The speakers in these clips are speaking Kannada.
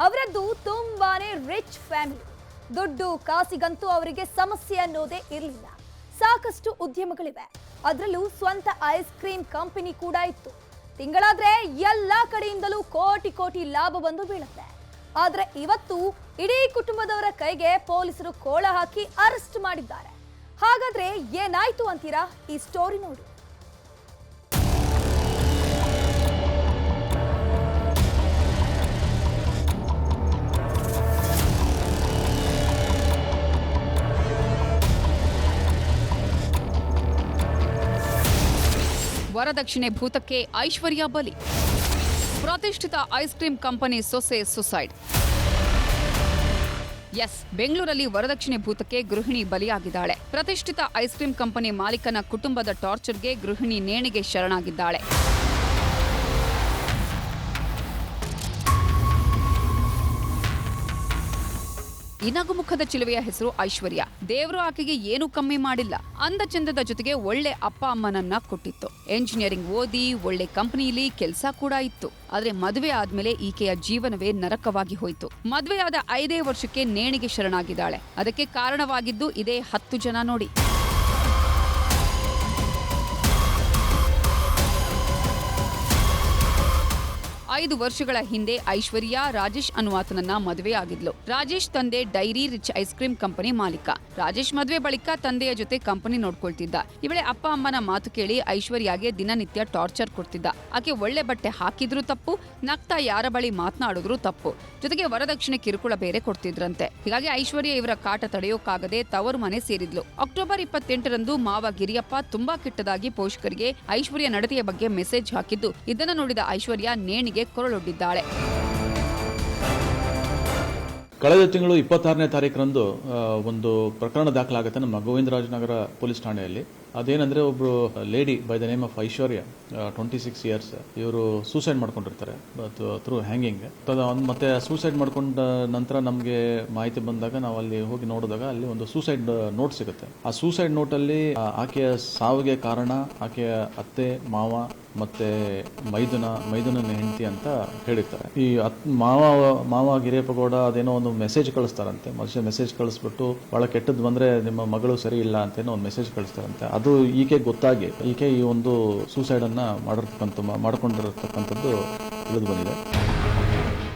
ಅವರದ್ದು ತುಂಬಾನೇ ರಿಚ್ ಫ್ಯಾಮಿಲಿ. ದುಡ್ಡು ಕಾಸಿಗಂತೂ ಅವರಿಗೆ ಸಮಸ್ಯೆ ಅನ್ನೋದೇ ಇರಲಿಲ್ಲ. ಸಾಕಷ್ಟು ಉದ್ಯಮಗಳಿವೆ. ಅದರಲ್ಲೂ ಸ್ವಂತ ಐಸ್ ಕ್ರೀಮ್ ಕಂಪನಿ ಕೂಡ ಇತ್ತು. ತಿಂಗಳಾದ್ರೆ ಎಲ್ಲ ಕಡೆಯಿಂದಲೂ ಕೋಟಿ ಕೋಟಿ ಲಾಭ ಬಂದು ಬೀಳುತ್ತೆ. ಆದ್ರೆ ಇವತ್ತು ಇಡೀ ಕುಟುಂಬದವರ ಕೈಗೆ ಪೊಲೀಸರು ಕೋಳ ಹಾಕಿ ಅರೆಸ್ಟ್ ಮಾಡಿದ್ದಾರೆ. ಹಾಗಾದ್ರೆ ಏನಾಯ್ತು ಅಂತೀರಾ? ಈ ಸ್ಟೋರಿ ನೋಡಿ. ವರದಕ್ಷಿಣೆ ಭೂತಕ್ಕೆ ಐಶ್ವರ್ಯ ಬಲಿ. ಪ್ರತಿಷ್ಠಿತ ಐಸ್ ಕ್ರೀಂ ಕಂಪನಿ ಸೊಸೆ ಸುಸೈಡ್. ಎಸ್, ಬೆಂಗಳೂರಲ್ಲಿ ವರದಕ್ಷಿಣೆ ಭೂತಕ್ಕೆ ಗೃಹಿಣಿ ಬಲಿಯಾಗಿದ್ದಾಳೆ. ಪ್ರತಿಷ್ಠಿತ ಐಸ್ ಕ್ರೀಂ ಕಂಪನಿ ಮಾಲೀಕನ ಕುಟುಂಬದ ಟಾರ್ಚರ್ಗೆ ಗೃಹಿಣಿ ನೇಣಿಗೆ ಶರಣಾಗಿದ್ದಾಳೆ. ಈ ನಗುಮುಖದ ಚಿಲುವೆಯ ಹೆಸರು ಐಶ್ವರ್ಯ. ದೇವರು ಆಕೆಗೆ ಏನು ಕಮ್ಮಿ ಮಾಡಿಲ್ಲ. ಅಂದ ಚಂದದ ಜೊತೆಗೆ ಒಳ್ಳೆ ಅಪ್ಪ ಅಮ್ಮನನ್ನ ಕೊಟ್ಟಿತ್ತು. ಎಂಜಿನಿಯರಿಂಗ್ ಓದಿ ಒಳ್ಳೆ ಕಂಪನಿಯಲ್ಲಿ ಕೆಲಸ ಕೂಡ ಇತ್ತು. ಆದ್ರೆ ಮದುವೆ ಆದ್ಮೇಲೆ ಈಕೆಯ ಜೀವನವೇ ನರಕವಾಗಿ ಹೋಯಿತು. ಮದುವೆಯಾದ ಐದೇ ವರ್ಷಕ್ಕೆ ನೇಣಿಗೆ ಶರಣಾಗಿದ್ದಾಳೆ. ಅದಕ್ಕೆ ಕಾರಣವಾಗಿದ್ದು ಇದೇ ಹತ್ತು ಜನ ನೋಡಿ. ಐದು ವರ್ಷಗಳ ಹಿಂದೆ ಐಶ್ವರ್ಯ ರಾಜೇಶ್ ಅನುವಾತನನ್ನ ಮದುವೆಯಾಗಿದ್ಲು ರಾಜೇಶ್ ತಂದೆ Dairy Rich ice cream company ಮಾಲೀಕ. ರಾಜೇಶ್ ಮದುವೆ ಬಳಿಕ ತಂದೆಯ ಜೊತೆ ಕಂಪನಿ ನೋಡ್ಕೊಳ್ತಿದ್ದ. ಇವಳೆ ಅಪ್ಪ ಅಮ್ಮನ ಮಾತು ಕೇಳಿ ಐಶ್ವರ್ಯಾಗೆ ದಿನನಿತ್ಯ ಟಾರ್ಚರ್ ಕೊಡ್ತಿದ್ದ. ಆಕೆ ಒಳ್ಳೆ ಬಟ್ಟೆ ಹಾಕಿದ್ರು ತಪ್ಪು, ನಗ್ತಾ ಯಾರ ಬಳಿ ಮಾತನಾಡಿದ್ರು ತಪ್ಪು. ಜೊತೆಗೆ ವರದಕ್ಷಿಣೆ ಕಿರುಕುಳ ಬೇರೆ ಕೊಡ್ತಿದ್ರಂತೆ. ಹೀಗಾಗಿ ಐಶ್ವರ್ಯ ಇವರ ಕಾಟ ತಡೆಯೋಕಾಗದೆ ತವರು ಮನೆ ಸೇರಿದ್ಲು. ಅಕ್ಟೋಬರ್ ಇಪ್ಪತ್ತೆಂಟರಂದು ಮಾವ ಗಿರಿಯಪ್ಪ ತುಂಬಾ ಕೆಟ್ಟದಾಗಿ ಪೋಷಕರಿಗೆ ಐಶ್ವರ್ಯ ನಡತೆಯ ಬಗ್ಗೆ ಮೆಸೇಜ್ ಹಾಕಿದ್ದು. ಇದನ್ನ ನೋಡಿದ ಐಶ್ವರ್ಯ ನೇಣಿಗೆ ಕೊರಳೊಡ್ಡಿದ್ದಾಳೆ. ಕಳೆದ ತಿಂಗಳು ಇಪ್ಪತ್ತಾರನೇ ತಾರೀಕರಂದು ಒಂದು ಪ್ರಕರಣ ದಾಖಲಾಗುತ್ತೆ ನಮ್ಮ ಗೋವಿಂದರಾಜನಗರ ಪೊಲೀಸ್ ಠಾಣೆಯಲ್ಲಿ. ಅದೇನಂದ್ರೆ ಒಬ್ರು lady by the name of Aishwarya twenty six years ಇವರು ಸೂಸೈಡ್ ಮಾಡ್ಕೊಂಡಿರ್ತಾರೆ ಥ್ರೂ ಹ್ಯಾಂಗಿಂಗ್ ಮತ್ತೆ ಸೂಸೈಡ್ ಮಾಡ್ಕೊಂಡ ನಂತರ ನಮಗೆ ಮಾಹಿತಿ ಬಂದಾಗ ನಾವು ಅಲ್ಲಿ ಹೋಗಿ ನೋಡಿದಾಗ ಅಲ್ಲಿ ಒಂದು ಸೂಸೈಡ್ ನೋಟ್ ಸಿಗುತ್ತೆ. ಆ ಸೂಸೈಡ್ ನೋಟಲ್ಲಿ ಆಕೆಯ ಸಾವಿಗೆ ಕಾರಣ, ಆಕೆಯ ಅತ್ತೆ, ಮಾವ ಮತ್ತೆ ಮೈದುನ, ಮೈದುನನ ಹೆಂಡತಿ ಅಂತ ಹೇಳಿರ್ತಾರೆ. ಈ ಮಾವ ಮಾವ ಗಿರಿಯಪ್ಪಗೌಡ ಅದೇನೋ ಒಂದು ಮೆಸೇಜ್ ಕಳಿಸ್ತಾರಂತೆ. ಮೆಸೇಜ್ ಕಳಿಸ್ಬಿಟ್ಟು, ಬಹಳ ಕೆಟ್ಟದ್ದು ಬಂದ್ರೆ ನಿಮ್ಮ ಮಗಳು ಸರಿ ಇಲ್ಲ ಅಂತೇನೋ ಒಂದು ಮೆಸೇಜ್ ಕಳಿಸ್ತಾರಂತೆ. ಅದು ಈಕೆ ಗೊತ್ತಾಗಿ. ಈಕೆ ಈ ಒಂದು ಸೂಸೈಡ್ ಅನ್ನ ಮಾಡಿರ್ತಕ್ಕಂಥ ಮಾಡ್ಕೊಂಡಿರತಕ್ಕಂಥದ್ದು ತಿಳಿದು ಬಂದಿದೆ.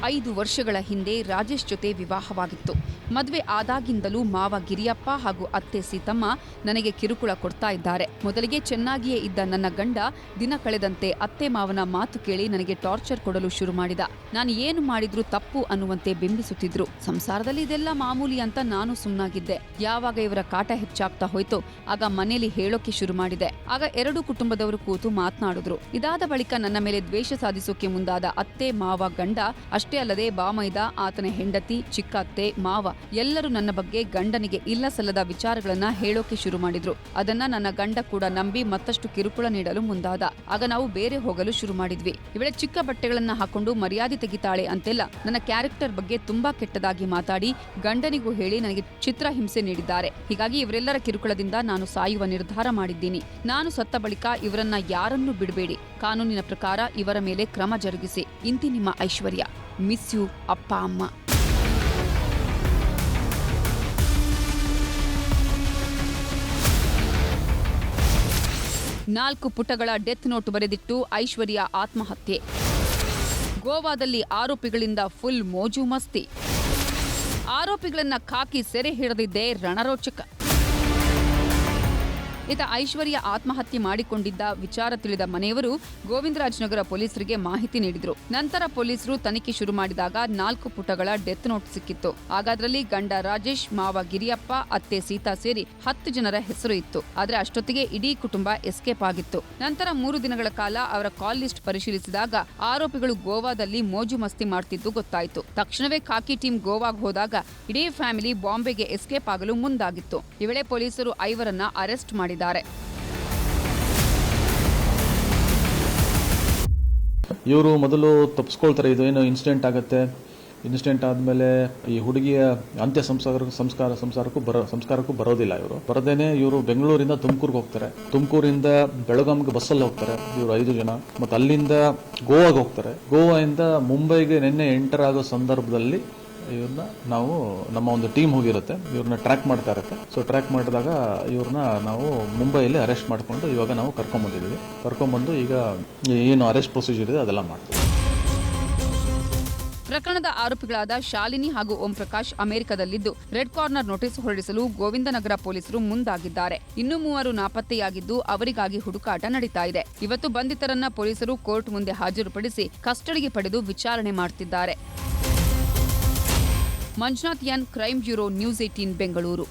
ಐದು ವರ್ಷಗಳ ಹಿಂದೆ ರಾಜೇಶ್ ಜೊತೆ ವಿವಾಹವಾಗಿತ್ತು. ಮದುವೆ ಆದಾಗಿಂದಲೂ ಮಾವ ಗಿರಿಯಪ್ಪ ಹಾಗೂ ಅತ್ತೆ ಸೀತಮ್ಮ ನನಗೆ ಕಿರುಕುಳ ಕೊಡ್ತಾ ಇದ್ದಾರೆ. ಮೊದಲಿಗೆ ಚೆನ್ನಾಗಿಯೇ ಇದ್ದ ನನ್ನ ಗಂಡ ದಿನ ಕಳೆದಂತೆ ಅತ್ತೆ ಮಾವನ ಮಾತು ಕೇಳಿ ನನಗೆ ಟಾರ್ಚರ್ ಕೊಡಲು ಶುರು ಮಾಡಿದ. ನಾನು ಏನು ಮಾಡಿದ್ರೂ ತಪ್ಪು ಅನ್ನುವಂತೆ ಬಿಂಬಿಸುತ್ತಿದ್ರು. ಸಂಸಾರದಲ್ಲಿ ಇದೆಲ್ಲ ಮಾಮೂಲಿ ಅಂತ ನಾನು ಸುಮ್ಮನಾಗಿದ್ದೆ ಯಾವಾಗ ಇವರ ಕಾಟ ಹೆಚ್ಚಾಗ್ತಾ ಹೋಯ್ತು ಆಗ ಮನೆಯಲ್ಲಿ ಹೇಳೋಕೆ ಶುರು ಮಾಡಿದೆ. ಆಗ ಎರಡು ಕುಟುಂಬದವರು ಕೂತು ಮಾತನಾಡಿದ್ರು. ಇದಾದ ಬಳಿಕ ನನ್ನ ಮೇಲೆ ದ್ವೇಷ ಸಾಧಿಸೋಕೆ ಮುಂದಾದ ಅತ್ತೆ ಮಾವ ಗಂಡ ಅಷ್ಟೇ ಅಲ್ಲದೆ ಬಾಮೈದ ಆತನ ಹೆಂಡತಿ ಚಿಕ್ಕತ್ತೆ ಮಾವ ಎಲ್ಲರೂ ನನ್ನ ಬಗ್ಗೆ ಗಂಡನಿಗೆ ಇಲ್ಲ ಸಲ್ಲದ ವಿಚಾರಗಳನ್ನ ಹೇಳೋಕೆ ಶುರು ಮಾಡಿದ್ರು. ಅದನ್ನ ನನ್ನ ಗಂಡ ಕೂಡ ನಂಬಿ ಮತ್ತಷ್ಟು ಕಿರುಕುಳ ನೀಡಲು ಮುಂದಾದ. ಆಗ ನಾವು ಬೇರೆ ಹೋಗಲು ಶುರು ಮಾಡಿದ್ವಿ. ಇವಳೆ ಚಿಕ್ಕ ಬಟ್ಟೆಗಳನ್ನ ಹಾಕೊಂಡು ಮರ್ಯಾದೆ ತೆಗಿತಾಳೆ ಅಂತೆಲ್ಲ ನನ್ನ ಕ್ಯಾರೆಕ್ಟರ್ ಬಗ್ಗೆ ತುಂಬಾ ಕೆಟ್ಟದಾಗಿ ಮಾತಾಡಿ ಗಂಡನಿಗೂ ಹೇಳಿ ನನಗೆ ಚಿತ್ರಹಿಂಸೆ ನೀಡಿದ್ದಾರೆ. ಹೀಗಾಗಿ ಇವರೆಲ್ಲರ ಕಿರುಕುಳದಿಂದ ನಾನು ಸಾಯುವ ನಿರ್ಧಾರ ಮಾಡಿದ್ದೀನಿ. ನಾನು ಸತ್ತ ಬಳಿಕ ಇವರನ್ನ ಯಾರನ್ನೂ ಬಿಡಬೇಡಿ. ಕಾನೂನಿನ ಪ್ರಕಾರ ಇವರ ಮೇಲೆ ಕ್ರಮ ಜರುಗಿಸಿ. ಇಂತಿ ನಿಮ್ಮ ಐಶ್ವರ್ಯ. ಮಿಸ್ ಯು ಅಪ್ಪ ಅಮ್ಮ ನಾಲ್ಕು ಪುಟಗಳ ಡೆತ್ ನೋಟ್ ಬರೆದಿಟ್ಟು ಐಶ್ವರ್ಯ ಆತ್ಮಹತ್ಯೆ. ಗೋವಾದಲ್ಲಿ ಆರೋಪಿಗಳಿಂದ ಫುಲ್ ಮೋಜು ಮಸ್ತಿ. ಆರೋಪಿಗಳನ್ನ ಖಾಕಿ ಸೆರೆ ಹಿಡಿದಿದ್ದೇ ರಣರೋಚಕ. ಇತ ಐಶ್ವರ್ಯ ಆತ್ಮಹತ್ಯೆ ಮಾಡಿಕೊಂಡಿದ್ದ ವಿಚಾರ ತಿಳಿದ ಮನೆಯವರು ಗೋವಿಂದರಾಜನಗರ ಪೊಲೀಸರಿಗೆ ಮಾಹಿತಿ ನೀಡಿದ್ರು. ನಂತರ ಪೊಲೀಸರು ತನಿಖೆ ಶುರು ಮಾಡಿದಾಗ ನಾಲ್ಕು ಪುಟಗಳ ಡೆತ್ ನೋಟ್ ಸಿಕ್ಕಿತ್ತು. ಹಾಗಾದ್ರಲ್ಲಿ ಗಂಡ ರಾಜೇಶ್, ಮಾವ ಗಿರಿಯಪ್ಪ, ಅತ್ತೆ ಸೀತಾ ಸೇರಿ ಹತ್ತು ಜನರ ಹೆಸರು ಇತ್ತು. ಆದ್ರೆ ಅಷ್ಟೊತ್ತಿಗೆ ಇಡೀ ಕುಟುಂಬ ಎಸ್ಕೇಪ್ ಆಗಿತ್ತು. ನಂತರ ಮೂರು ದಿನಗಳ ಕಾಲ ಅವರ ಕಾಲ್ ಲಿಸ್ಟ್ ಪರಿಶೀಲಿಸಿದಾಗ ಆರೋಪಿಗಳು ಗೋವಾದಲ್ಲಿ ಮೋಜು ಮಸ್ತಿ ಮಾಡ್ತಿದ್ದು ಗೊತ್ತಾಯಿತು. ತಕ್ಷಣವೇ ಖಾಕಿ ಟೀಮ್ ಗೋವಾಗ್ ಹೋದಾಗ ಇಡೀ ಫ್ಯಾಮಿಲಿ ಬಾಂಬೆಗೆ ಎಸ್ಕೇಪ್ ಆಗಲು ಮುಂದಾಗಿತ್ತು. ಈ ವೇಳೆ ಪೊಲೀಸರು ಐವರನ್ನ ಅರೆಸ್ಟ್ ಮಾಡಿದ್ದಾರೆ. ಇವರು ಮೊದಲು ತಪ್ಪಿಸ್ಕೊಳ್ತಾರೆ ಇದು ಏನು ಇನ್ಸಿಡೆಂಟ್ ಆಗುತ್ತೆ. ಇನ್ಸಿಡೆಂಟ್ ಆದಮೇಲೆ ಈ ಹುಡುಗಿಯ ಅಂತ್ಯ ಸಂಸ್ಕಾರ ಸಂಸ್ಕಾರ, ಸಂಸಾರಕ್ಕೂ ಬರೋ, ಸಂಸ್ಕಾರಕ್ಕೂ ಬರೋದಿಲ್ಲ ಇವರು. ಬರದೇನೆ ಇವರು ಬೆಂಗಳೂರಿಂದ ತುಮಕೂರಿಗೆ ಹೋಗ್ತಾರೆ. ತುಮಕೂರಿಂದ ಬೆಳಗಾಂಗೆ ಬಸ್ಸಲ್ಲಿ ಹೋಗ್ತಾರೆ ಇವರು ಐದು ಜನ. ಮತ್ತು ಅಲ್ಲಿಂದ ಗೋವಾಗೆ ಹೋಗ್ತಾರೆ. ಗೋವಾದಿಂದ ಮುಂಬೈಗೆ ನಿನ್ನೆ ಎಂಟರ್ ಆಗೋ ಸಂದರ್ಭದಲ್ಲಿ ಇವ್ರನ್ನ ನಾವು ನಮ್ಮ ಒಂದು ಟೀಮ್ ಹೋಗಿರುತ್ತೆ. ಇವ್ರನ್ನ ಟ್ರ್ಯಾಕ್ ಮಾಡ್ತಾ ಇರುತ್ತೆ. ಸೊ ಟ್ರ್ಯಾಕ್ ಮಾಡಿದಾಗ ಇವ್ರನ್ನ ನಾವು ಮುಂಬೈಯಲ್ಲಿ ಅರೆಸ್ಟ್ ಮಾಡಿಕೊಂಡು ಇವಾಗ ನಾವು ಕರ್ಕೊಂಬಂದಿದ್ದೀವಿ. ಕರ್ಕೊಂಬಂದು ಈಗ ಏನು ಅರೆಸ್ಟ್ ಪ್ರೊಸೀಜರ್ ಇದೆ ಅದೆಲ್ಲ ಮಾಡ್ತೀವಿ. ಪ್ರಕರಣದ ಆರೋಪಿಗಳಾದ ಶಾಲಿನಿ ಹಾಗೂ ಓಂ ಪ್ರಕಾಶ್ ಅಮೆರಿಕದಲ್ಲಿದ್ದು, ರೆಡ್ ಕಾರ್ನರ್ ನೋಟಿಸ್ ಹೊರಡಿಸಲು ಗೋವಿಂದನಗರ ಪೊಲೀಸರು ಮುಂದಾಗಿದ್ದಾರೆ. ಇನ್ನು ಮೂವರು ನಾಪತ್ತೆಯಾಗಿದ್ದು, ಅವರಿಗಾಗಿ ಹುಡುಕಾಟ ನಡೀತಾ ಇದೆ. ಇವತ್ತು ಬಂಧಿತರನ್ನ ಪೊಲೀಸರು ಕೋರ್ಟ್ ಮುಂದೆ ಹಾಜರುಪಡಿಸಿ ಕಸ್ಟಡಿಗೆ ಪಡೆದು ವಿಚಾರಣೆ ಮಾಡ್ತಿದ್ದಾರೆ. Manjunath N crime bureau news eighteen Bengaluru.